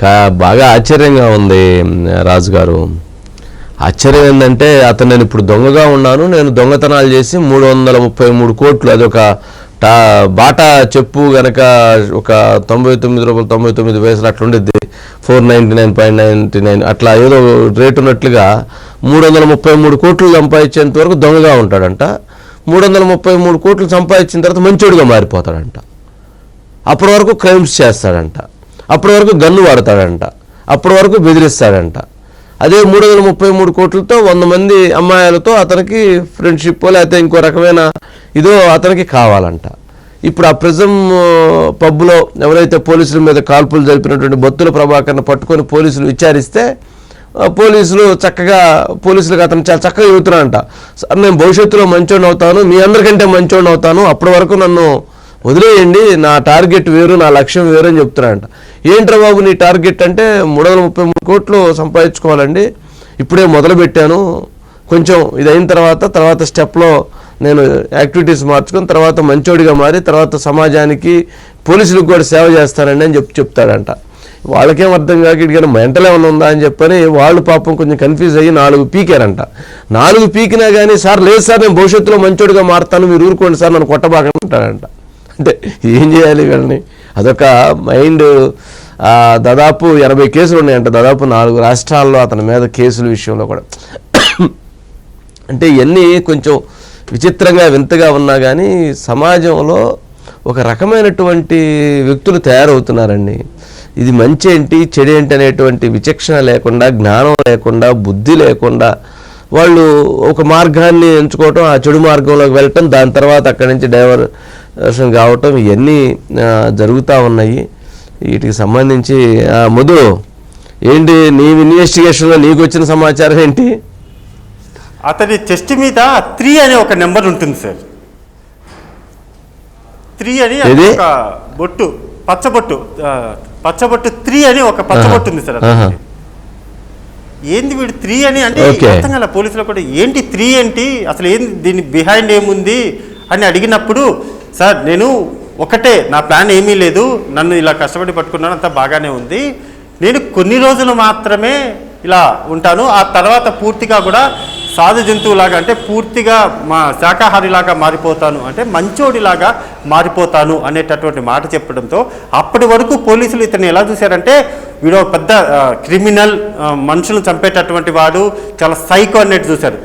కా బాగా ఆశ్చర్యంగా ఉంది రాజుగారు. ఆశ్చర్యం ఏంటంటే అతను నేను ఇప్పుడు దొంగగా ఉన్నాను నేను దొంగతనాలు చేసి మూడు వందల ముప్పై మూడు కోట్లు అదొక టా బాటా చెప్పు గనక ఒక తొంభై తొమ్మిది రూపాయలు తొంభై తొమ్మిది పైసలు అట్లా ఉండిద్ది. Four ninety nine point ninety nine అట్లా ఏదో రేటు ఉన్నట్లుగా మూడు వందల ముప్పై మూడు కోట్లు సంపాదించేంత వరకు దొంగగా ఉంటాడంట. మూడు వందల ముప్పై మూడు కోట్లు సంపాదించిన తర్వాత మంచోడిగా మారిపోతాడంట. అప్పటి వరకు క్రైమ్స్ చేస్తాడంట. అప్పటి వరకు గన్ను వాడతాడంట. అప్పటి వరకు బెదిరిస్తాడంట. అదే మూడు వందల ముప్పై మూడు కోట్లతో వంద మంది అమ్మాయిలతో అతనికి ఫ్రెండ్షిప్ లేకపోతే ఇంకో రకమైన ఇదో అతనికి కావాలంట. ఇప్పుడు ఆ ప్రిజం పబ్లో ఎవరైతే పోలీసుల మీద కాల్పులు జరిపినటువంటి బొత్తుల ప్రభాకర్ను పట్టుకొని పోలీసులు విచారిస్తే పోలీసులు చక్కగా పోలీసులకు అతను చాలా చక్కగా చెబుతున్నాడంట. సార్ నేను భవిష్యత్తులో మంచోడిని అవుతాను మీ అందరికంటే మంచోడిని అవుతాను అప్పటి వరకు నన్ను వదిలేయండి నా టార్గెట్ వేరు నా లక్ష్యం వేరు అని చెప్తున్నాడంట. ఏంట్రా బాబు నీ టార్గెట్ అంటే మూడు వందల ముప్పై మూడు కోట్లు సంపాదించుకోవాలండి. ఇప్పుడే మొదలు పెట్టాను కొంచెం ఇది అయిన తర్వాత తర్వాత స్టెప్లో నేను యాక్టివిటీస్ మార్చుకొని తర్వాత మంచోడిగా మారి తర్వాత సమాజానికి పోలీసులకు కూడా సేవ చేస్తానండి అని చెప్పి చెప్తాడంట. వాళ్ళకేం అర్థం కాక ఇటుకైనా మెంటల్ ఏమైనా ఉందా అని చెప్పని వాళ్ళు పాపం కొంచెం కన్ఫ్యూజ్ అయ్యి నాలుగు పీకారంట. నాలుగు పీకినా కానీ సార్ లేదు సార్ నేను భవిష్యత్తులో మంచోడిగా మారుతాను మీరు ఊరుకోండి సార్ నన్ను కొట్టబాకంటాడంట అంటే ఏం చేయాలి వీళ్ళని? అదొక మైండ్ దాదాపు ఎనభై కేసులు ఉన్నాయంట. దాదాపు నాలుగు రాష్ట్రాల్లో అతని మీద కేసుల విషయంలో కూడా. అంటే ఇవన్నీ కొంచెం విచిత్రంగా వింతగా ఉన్నా కానీ సమాజంలో ఒక రకమైనటువంటి వ్యక్తులు తయారవుతున్నారండి. ఇది మంచి ఏంటి చెడు ఏంటి అనేటువంటి విచక్షణ లేకుండా జ్ఞానం లేకుండా బుద్ధి లేకుండా వాళ్ళు ఒక మార్గాన్ని ఎంచుకోవటం ఆ చెడు మార్గంలోకి వెళ్ళటం దాని తర్వాత అక్కడి నుంచి డైవర్షన్ కావటం ఇవన్నీ జరుగుతూ ఉన్నాయి. వీటికి సంబంధించి మధు ఏంటి నీ ఇన్వెస్టిగేషన్లో నీకు వచ్చిన సమాచారం ఏంటి? అతని చెస్ట్ మీద త్రీ అనే ఒక నెంబర్ ఉంటుంది సార్. త్రీ అని? ఒక బొట్టు పచ్చబొట్టు పచ్చబొట్టు త్రీ అని ఒక పచ్చబొట్టు ఉంది సార్. ఏంది వీడు త్రీ అని? అంటే. అర్థం కాలే? పోలీసులు కూడా ఏంటి త్రీ ఏంటి? అసలు ఏంది దీని బిహైండ్ ఏముంది? అని అడిగినప్పుడు సార్ నేను ఒకటే నా ప్లాన్ ఏమీ లేదు. నన్ను ఇలా కష్టపడి పట్టుకున్నాను అంతా బాగానే ఉంది. నేను కొన్ని రోజులు మాత్రమే ఇలా ఉంటాను. ఆ తర్వాత పూర్తిగా కూడా సాధు జంతువులాగా అంటే పూర్తిగా మా శాకాహారిలాగా మారిపోతాను అంటే మంచోడిలాగా మారిపోతాను అనేటటువంటి మాట చెప్పడంతో అప్పటి వరకు పోలీసులు ఇతన్ని ఎలా చూశారంటే వీడు పెద్ద క్రిమినల్ మనుషులను చంపేటటువంటి వాడు చాలా సైకో అన్నట్టు చూశారు.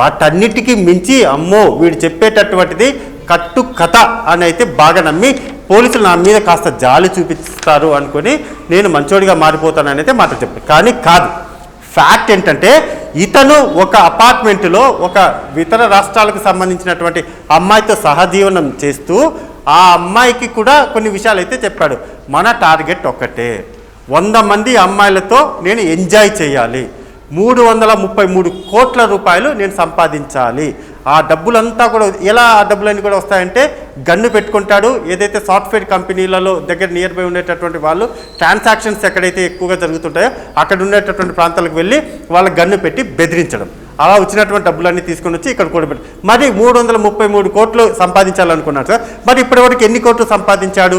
వాటన్నిటికీ మించి అమ్మో వీడు చెప్పేటటువంటిది కట్టు కథ అని అయితే బాగా నమ్మి పోలీసులు నా మీద కాస్త జాలి చూపిస్తారు అనుకొని నేను మంచోడిగా మారిపోతానని అయితే మాట చెప్పారు. కానీ కాదు ఫ్యాక్ట్ ఏంటంటే ఇతను ఒక అపార్ట్మెంట్లో ఒక ఇతర రాష్ట్రాలకు సంబంధించినటువంటి అమ్మాయితో సహజీవనం చేస్తూ ఆ అమ్మాయికి కూడా కొన్ని విషయాలు అయితే చెప్పాడు. మన టార్గెట్ ఒక్కటే. వంద మంది అమ్మాయిలతో నేను ఎంజాయ్ చేయాలి. మూడు వందల ముప్పై మూడు కోట్ల రూపాయలు నేను సంపాదించాలి. ఆ డబ్బులంతా కూడా ఎలా ఆ డబ్బులన్నీ కూడా వస్తాయంటే గన్ను పెట్టుకుంటాడు. ఏదైతే సాఫ్ట్వేర్ కంపెనీలలో దగ్గర నియర్ బై ఉండేటటువంటి వాళ్ళు ట్రాన్సాక్షన్స్ ఎక్కడైతే ఎక్కువగా జరుగుతుంటాయో అక్కడ ఉండేటటువంటి ప్రాంతాలకు వెళ్ళి వాళ్ళ గన్ను పెట్టి బెదిరించడం. అలా వచ్చినటువంటి డబ్బులన్నీ తీసుకొని వచ్చి ఇక్కడ కూడబెట్టి మరి మూడు వందల ముప్పై మూడు కోట్లు సంపాదించాలనుకున్నాడు సార్. మరి ఇప్పటివరకు ఎన్ని కోట్లు సంపాదించాడు?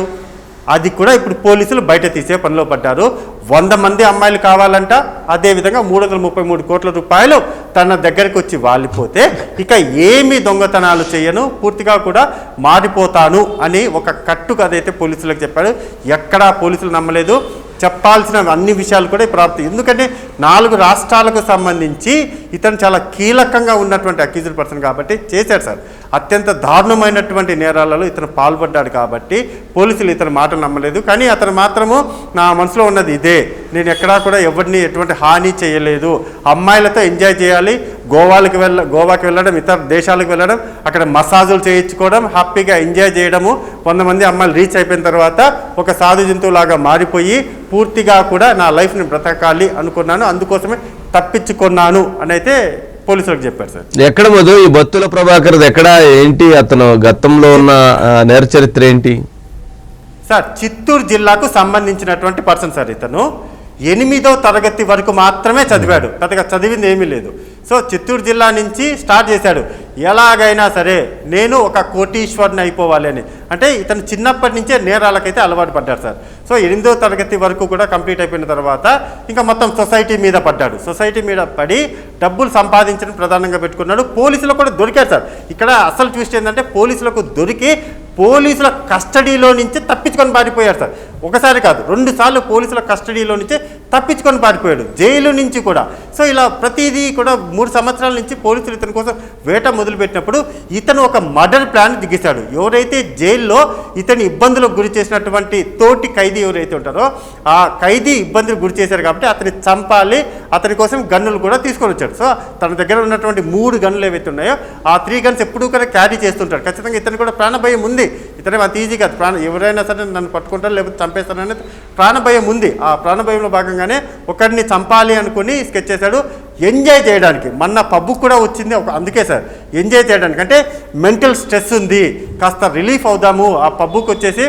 అది కూడా ఇప్పుడు పోలీసులు బయట తీసే పనిలో పడ్డారు. వంద మంది అమ్మాయిలు కావాలంట. అదేవిధంగా మూడు వందల ముప్పై మూడు కోట్ల రూపాయలు తన దగ్గరికి వచ్చి వాలిపోతే ఇక ఏమి దొంగతనాలు చేయను. పూర్తిగా కూడా మారిపోతాను అని ఒక కట్టుకు అదైతే పోలీసులకు చెప్పాడు. ఎక్కడా పోలీసులు నమ్మలేదు. చెప్పాల్సిన అన్ని విషయాలు కూడా ప్రాప్తి. ఎందుకంటే నాలుగు రాష్ట్రాలకు సంబంధించి ఇతను చాలా కీలకంగా ఉన్నటువంటి అక్యూజ్డ్ పర్సన్ కాబట్టి చేశాడు సార్. అత్యంత దారుణమైనటువంటి నేరాలలో ఇతను పాల్పడ్డాడు కాబట్టి పోలీసులు ఇతని మాటలు నమ్మలేదు. కానీ అతను మాత్రము నా మనసులో ఉన్నది ఇదే. నేను ఎక్కడా కూడా ఎవరిని ఎటువంటి హాని చేయలేదు. అమ్మాయిలతో ఎంజాయ్ చేయాలి. గోవాలకు వెళ్ళ గోవాకి వెళ్ళడం ఇతర దేశాలకు వెళ్ళడం అక్కడ మసాజులు చేయించుకోవడం హ్యాపీగా ఎంజాయ్ చేయడము వంద మంది అమ్మాయిలు రీచ్ అయిపోయిన తర్వాత ఒక సాధు జంతువులాగా మారిపోయి పూర్తిగా కూడా నా లైఫ్ని బ్రతకాలి అనుకున్నాను. అందుకోసమే తప్పించుకున్నాను అని అయితే పోలీసులకు చెప్పారు సార్. ఎక్కడ మధు ఈ బత్తుల ప్రభాకర్ ఎక్కడ ఏంటి అతను గతంలో ఉన్న నేర చరిత్ర ఏంటి? సార్ చిత్తూరు జిల్లాకు సంబంధించినటువంటి పర్సన్ సార్ ఇతను. ఎనిమిదో తరగతి వరకు మాత్రమే చదివాడు. పెద్దగా చదివింది ఏమీ లేదు. సో చిత్తూరు జిల్లా నుంచి స్టార్ట్ చేశాడు. ఎలాగైనా సరే నేను ఒక కోటీశ్వరుని అయిపోవాలి అని. అంటే ఇతను చిన్నప్పటి నుంచే నేరాలకైతే అలవాటు పడ్డాడు సార్. సో ఎనిమిదో తరగతి వరకు కూడా కంప్లీట్ అయిపోయిన తర్వాత ఇంకా మొత్తం సొసైటీ మీద పడ్డాడు. సొసైటీ మీద పడి డబ్బులు సంపాదించడం ప్రధానంగా పెట్టుకున్నాడు. పోలీసులు కూడా దొరికారు సార్. ఇక్కడ అసలు ట్విస్ట్ ఏంటంటే పోలీసులకు దొరికి పోలీసుల కస్టడీలో నుంచి తప్పించుకొని పారిపోయారు సార్. ఒకసారి కాదు రెండుసార్లు పోలీసుల కస్టడీలో నుంచి తప్పించుకొని పారిపోయాడు జైలు నుంచి కూడా. సో ఇలా ప్రతిదీ కూడా మూడు సంవత్సరాల నుంచి పోలీసులు ఇతని కోసం వేట మొదలుపెట్టినప్పుడు ఇతను ఒక మర్డర్ ప్లాన్ దిగేశాడు. ఎవరైతే జైల్లో ఇతని ఇబ్బందులకు గురి చేసినటువంటి తోటి ఖైదీ ఎవరైతే ఉంటారో ఆ ఖైదీ ఇబ్బందులకు గురి చేశారు కాబట్టి అతని చంపాలి అతని కోసం గన్నులు కూడా తీసుకొని వచ్చాడు. సో తన దగ్గర ఉన్నటువంటి మూడు గన్నులు ఏవైతే ఉన్నాయో ఆ త్రీ గన్స్ ఎప్పుడూ కూడా క్యారీ చేస్తుంటాడు. ఖచ్చితంగా ఇతను కూడా ప్రాణభయం ఉంది. ఇతనే అంత ఈజీ కాదు. ప్రాణ ఎవరైనా సరే నన్ను పట్టుకుంటారు లేకపోతే చంపేస్తారనేది ప్రాణభయం ఉంది. ఆ ప్రాణభయంలో భాగంగానే ఒకరిని చంపాలి అనుకుని స్కెచ్ చేశాడు. ఎంజాయ్ చేయడానికి మొన్న పబ్బు కూడా వచ్చింది ఒక అందుకే సార్. ఎంజాయ్ చేయడానికి అంటే మెంటల్ స్ట్రెస్ ఉంది. కాస్త రిలీఫ్ అవుదాము. ఆ పబ్బుకి వచ్చేసి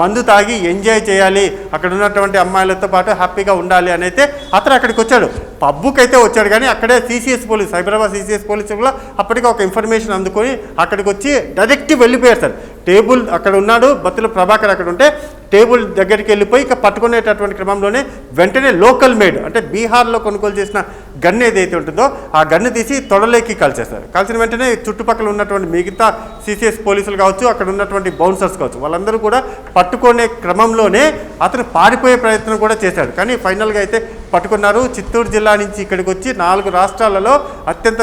మందు తాగి ఎంజాయ్ చేయాలి. అక్కడ ఉన్నటువంటి అమ్మాయిలతో పాటు హ్యాపీగా ఉండాలి అని అయితే అతను అక్కడికి వచ్చాడు. పబ్బుకి అయితే వచ్చాడు కానీ అక్కడే సిసిఎస్ పోలీస్ హైదరాబాద్ సిసిఎస్ పోలీసులో కూడా అప్పటికే ఒక ఇన్ఫర్మేషన్ అందుకొని అక్కడికి వచ్చి డైరెక్ట్ వెళ్ళిపోయారు సార్. టేబుల్ అక్కడ ఉన్నాడు బత్తుల ప్రభాకర్ అక్కడ ఉంటే టేబుల్ దగ్గరికి వెళ్ళిపోయి ఇక పట్టుకునేటటువంటి క్రమంలోనే వెంటనే లోకల్ మేడ్ అంటే బీహార్లో కొనుగోలు చేసిన గన్ ఏదైతే ఉంటుందో ఆ గన్ను తీసి తొడలేకి కాల్చేస్తారు. కాల్చిన వెంటనే చుట్టుపక్కల ఉన్నటువంటి మిగతా సిసిఎస్ పోలీసులు కావచ్చు అక్కడ ఉన్నటువంటి బౌన్సర్స్ కావచ్చు వాళ్ళందరూ కూడా పట్టుకునే క్రమంలోనే అతను పారిపోయే ప్రయత్నం కూడా చేశాడు. కానీ ఫైనల్గా అయితే పట్టుకున్నారు. చిత్తూరు జిల్లా నుంచి ఇక్కడికి వచ్చి నాలుగు రాష్ట్రాలలో అత్యంత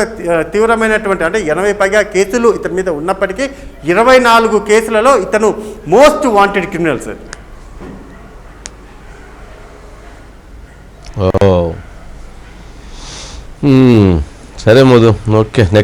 తీవ్రమైనటువంటి అంటే ఎనభై పైగా కేసులు ఇతని మీద ఉన్నప్పటికీ ఇరవై నాలుగు కేసులలో ఇతను మోస్ట్ వాంటెడ్ క్రిమినల్స్. సరే మధు. Okay next.